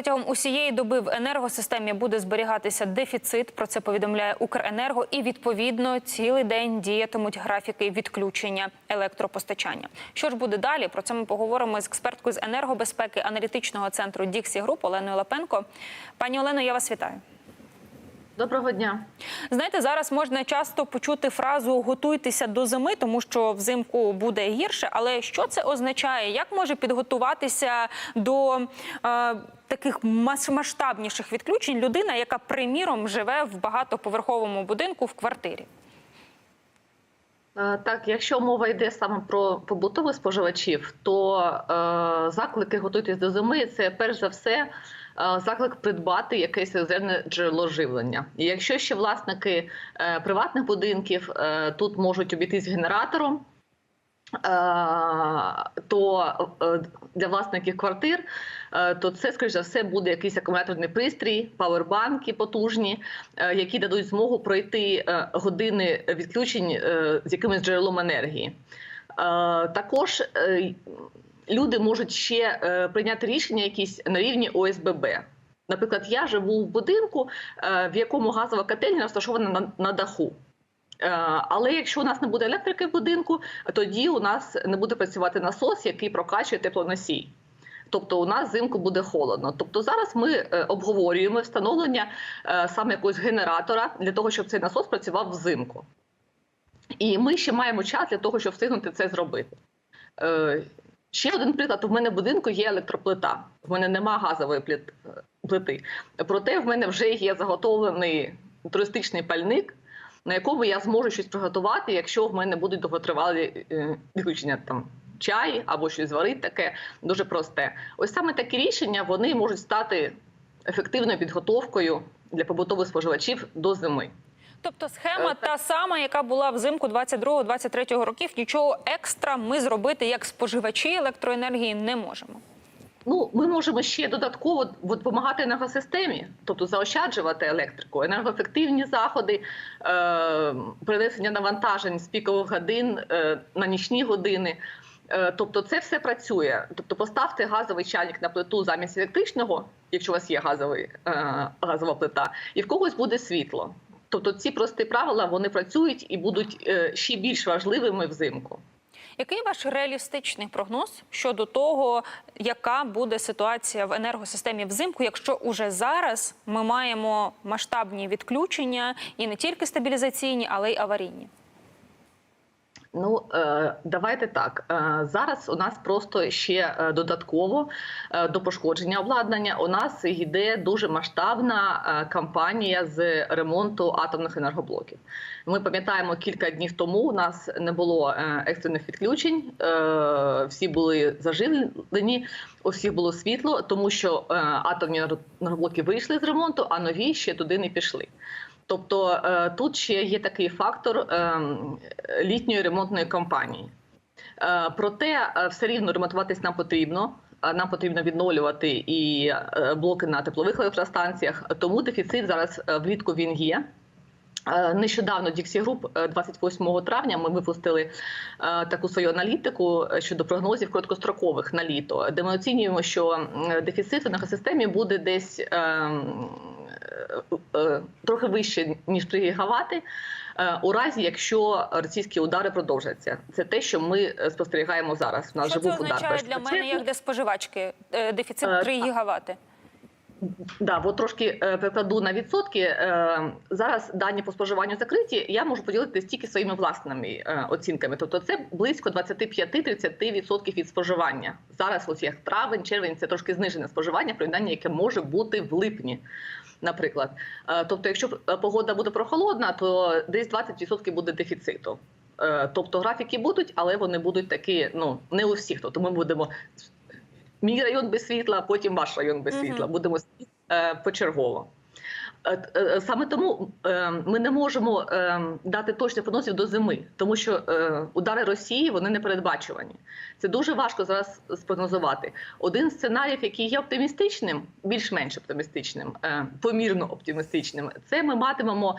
протягом усієї доби в енергосистемі буде зберігатися дефіцит. Про це повідомляє Укренерго, і відповідно цілий день діятимуть графіки відключення електропостачання. Що ж буде далі? Про це ми поговоримо з експерткою з енергобезпеки аналітичного центру Діксі Груп Оленою Лапенко. Пані Олено, я вас вітаю. Доброго дня. Знаєте, зараз можна часто почути фразу готуйтеся до зими, тому що взимку буде гірше. Але що це означає? Як може підготуватися до е, таких мас- масштабніших відключень людина, яка приміром живе в багатоповерховому будинку в квартирі? Е, Так, якщо мова йде саме про побутових споживачів, то е, заклики готуйтесь до зими. Це перш за все е, заклик придбати якесь резервне джерело живлення. І якщо ще власники е, приватних будинків е, тут можуть обійтись генератором. Е, То е, для власників квартир, е, то це, скоріш за все, буде якийсь акумуляторний пристрій, павербанки потужні, які дадуть змогу пройти години відключень з якимось джерелом енергії. Також люди можуть ще прийняти рішення якісь на рівні ОСББ. Наприклад, я живу в будинку, в якому газова котельня розташована на, на даху. Е, Але якщо у нас не буде електрики в будинку, тоді у нас не буде працювати насос, який прокачує теплоносій. Тобто у нас взимку буде холодно. Тобто зараз ми е, обговорюємо встановлення е, саме якогось генератора для того, щоб цей насос працював взимку. І ми ще маємо час для того, щоб встигнути це зробити. Ще один приклад: у мене в будинку є електроплита. В мене нема газової плити. Проте в мене вже є заготовлений туристичний пальник, на якому я зможу щось приготувати, якщо в мене будуть довготривалі е, відключення там чай або щось зварити таке дуже просте. Ось саме такі рішення вони можуть стати ефективною підготовкою для побутових споживачів до зими. Тобто схема Е, та сама, яка була взимку 22-23 років, нічого екстра ми зробити як споживачі електроенергії не можемо. Ну, ми можемо ще додатково допомагати енергосистемі, тобто заощаджувати електрику, енергоефективні заходи, е, перенесення навантажень з пікових годин е, на нічні години. Е, тобто, це все працює. Тобто, поставте газовий чайник на плиту замість електричного, якщо у вас є газовий, е, газова плита, і в когось буде світло. Тобто, ці прості правила вони працюють і будуть е, ще більш важливими взимку. Який ваш реалістичний прогноз щодо того, яка буде ситуація в енергосистемі взимку, якщо уже зараз ми маємо масштабні відключення і не тільки стабілізаційні, але й аварійні? Ну е, давайте так. Е, Зараз у нас просто ще е, додатково до пошкодження обладнання. У нас йде дуже масштабна кампанія з ремонту атомних енергоблоків. Ми пам'ятаємо, кілька днів тому у нас не було екстрених відключень. Всі були заживлені, у всіх було світло, тому що атомні енергоблоки вийшли з ремонту, а нові ще туди не пішли. Тобто е, тут ще є такий фактор е, літньої ремонтної кампанії. Е, Проте все рівно ремонтуватись нам потрібно. Нам потрібно відновлювати і блоки на теплових електростанціях. Тому дефіцит зараз влітку він є. Нещодавно Group е, 28 травня ми випустили таку свою аналітику щодо прогнозів короткострокових на літо, де ми оцінюємо, що дефіцит в енергосистемі буде десь е, м, е, е, трохи вище ніж 3 гігавати. е, У разі, якщо російські удари продовжаться, це те, що ми е, спостерігаємо зараз. У нас Що це був удар для мене як для споживачки? Е, Дефіцит Е, 3 гігавати. Да, от трошки е, перекладу на відсотки. Е, зараз дані по споживанню закриті. Я можу поділитися тільки своїми власними е, оцінками. Тобто, це близько 25-30% від споживання. Зараз, ось як травень, червень, це трошки знижене споживання, порівняння, яке може бути в липні. Наприклад, Е, тобто, якщо е, погода буде прохолодна, то десь 20% буде дефіциту. Е, Тобто графіки будуть, але вони будуть такі, ну не у всіх. Тобто ми будемо мій район без світла, потім ваш район без світла. Будемо почергово. Е, е, Саме тому е, ми не можемо дати точних прогнозів до зими, тому що удари Росії вони не передбачувані. Це дуже важко зараз спрогнозувати. Один з сценаріїв, який є оптимістичним, більш-менш оптимістичним, помірно оптимістичним, це ми матимемо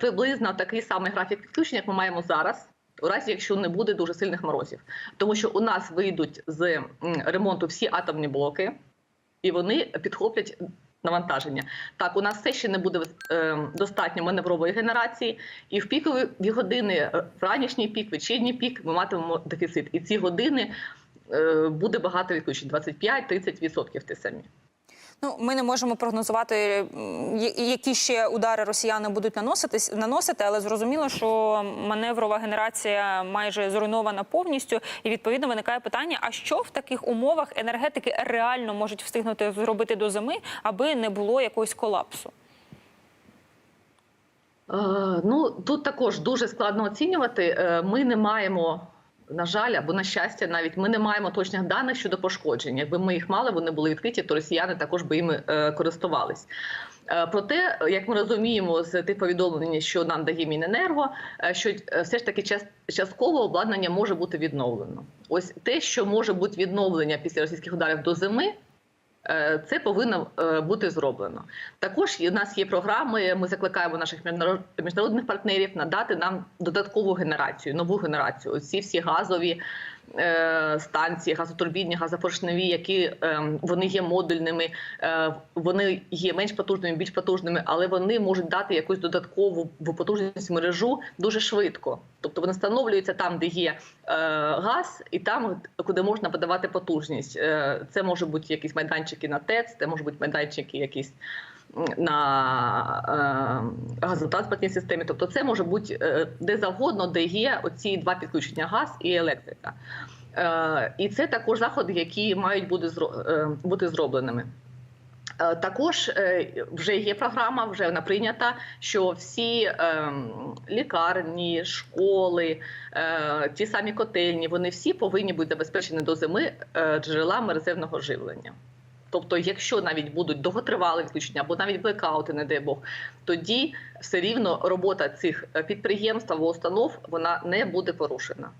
приблизно такий самий графік відключення, як ми маємо зараз. У разі, якщо не буде дуже сильних морозів, тому що у нас вийдуть з ремонту всі атомні блоки, і вони підхоплять навантаження. Так, у нас все ще не буде е, достатньо маневрової генерації, і в пікові години, е, в ранішній пік, вечірній пік, ми матимемо дефіцит. І ці години е, буде багато відключень 25-30% ті самі. Ну, ми не можемо прогнозувати, які ще удари росіяни будуть наноситись, наносити, але зрозуміло, що маневрова генерація майже зруйнована повністю, і відповідно виникає питання: а що в таких умовах енергетики реально можуть встигнути зробити до зими, аби не було якогось колапсу? Е, Ну тут також дуже складно оцінювати. Е, Ми не маємо. На жаль, або на щастя, навіть ми не маємо точних даних щодо пошкоджень. Якби ми їх мали, вони були відкриті, то росіяни також би іми е, користувались. Е, Проте, як ми розуміємо з тих повідомлень, що нам дає Міненерго, е, що все ж таки час- частково обладнання може бути відновлено. Ось те, що може бути відновлення після російських ударів до зими. Е, Це повинно е, бути зроблено. Також у нас є програми. Ми закликаємо наших міжнародних партнерів надати нам додаткову генерацію, нову генерацію. Ці всі газові станції, газотурбінні, газопоршневі, які е, вони є модульними, е, вони є менш потужними, більш потужними, але вони можуть дати якусь додаткову потужність мережу дуже швидко. Тобто вони встановлюються там, де є е, газ, і там, куди можна подавати потужність. Е, це може бути якісь майданчики на ТЕЦ, це можуть бути майданчики якісь на е, газотранспортній системі. Тобто, це може бути е, де завгодно, де є оці два підключення газ і електрика. Е, і це також заходи, які мають бути зро- бути зробленими. Також вже є програма, вже вона прийнята, що всі лікарні, школи, ті самі котельні, вони всі повинні бути забезпечені до зими джерелами резервного живлення. Тобто, якщо навіть будуть довготривалі відключення або навіть блекаути, не дай Бог, тоді все рівно робота цих е, підприємств або установ вона не буде порушена.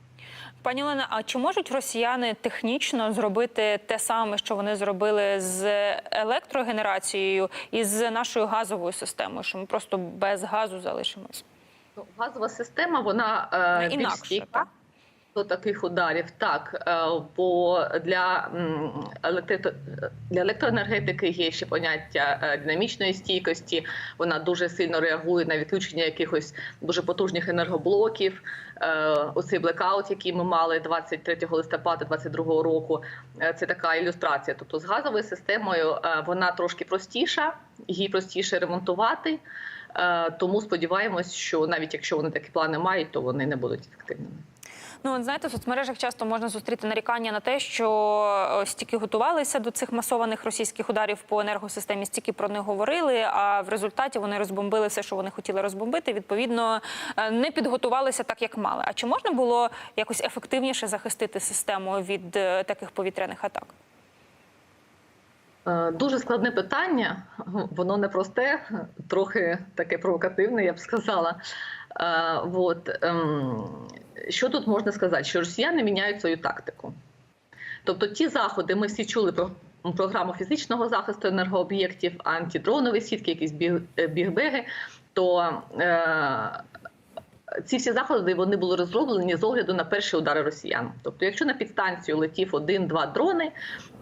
Пані Олена, а чи можуть росіяни технічно зробити те саме, що вони зробили з електрогенерацією і з нашою газовою системою, що ми просто без газу залишимось? Ну, Газова система вона е, більш стійка. До таких ударів. Так, е, бо для, для електроенергетики є ще поняття е, динамічної стійкості. Вона дуже сильно реагує на відключення якихось дуже потужних енергоблоків. Е, Оцей блекаут, який ми мали 23 листопада 2022 року, це така ілюстрація. Тобто з газовою системою вона трошки простіша, її простіше ремонтувати. Тому сподіваємось, що навіть якщо вони такі плани мають, то вони не будуть ефективними. Ну, от знаєте, в соцмережах часто можна зустріти нарікання на те, що е, стільки готувалися до цих масованих російських ударів по енергосистемі, стільки про них говорили. А в результаті вони розбомбили все, що вони хотіли розбомбити. Відповідно, е, не підготувалися так, як мали. А чи можна було якось ефективніше захистити систему від е, таких повітряних атак? Дуже складне питання, воно непросте, трохи таке провокативне, я б сказала. От, ем, що тут можна сказати? Що росіяни міняють свою тактику. Тобто ті заходи, ми всі чули про програму фізичного захисту енергооб'єктів, антидронові сітки, якісь е, бігбеги, то е, ці всі заходи вони були розроблені з огляду на перші удари росіян. Тобто, якщо на підстанцію летів один-два дрони,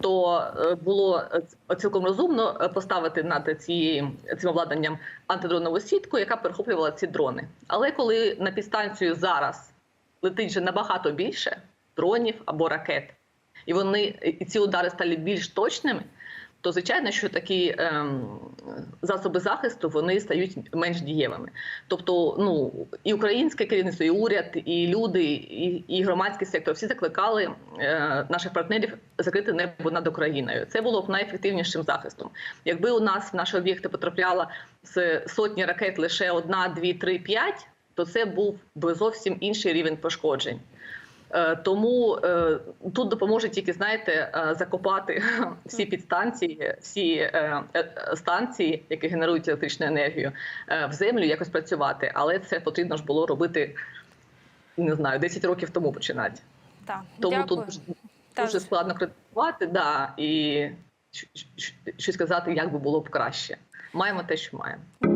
то е, було е, цілком розумно поставити над цією цим обладнанням антидронову сітку, яка перехоплювала ці дрони. Але коли на підстанцію зараз летить вже набагато більше дронів або ракет, і вони і ці удари стали більш точними. То звичайно, що такі ем, засоби захисту вони стають менш дієвими. Тобто, ну і українське керівництво, і уряд, і люди, і, і громадський сектор всі закликали е, наших партнерів закрити небо над Україною. Це було б найефективнішим захистом. Якби у нас в наші об'єкти потрапляла з сотні ракет лише одна, дві, три, п'ять, то це був би зовсім інший рівень пошкоджень. Е, Тому е, тут допоможе тільки знаєте е, закопати всі підстанції, всі станції, які генерують електричну енергію, в землю, якось працювати. Але це потрібно ж було робити не знаю, 10 років тому починати. Так, Тому дякую. тут дуже, складно критикувати, да, і щось сказати, як би було б краще. Маємо те, що маємо.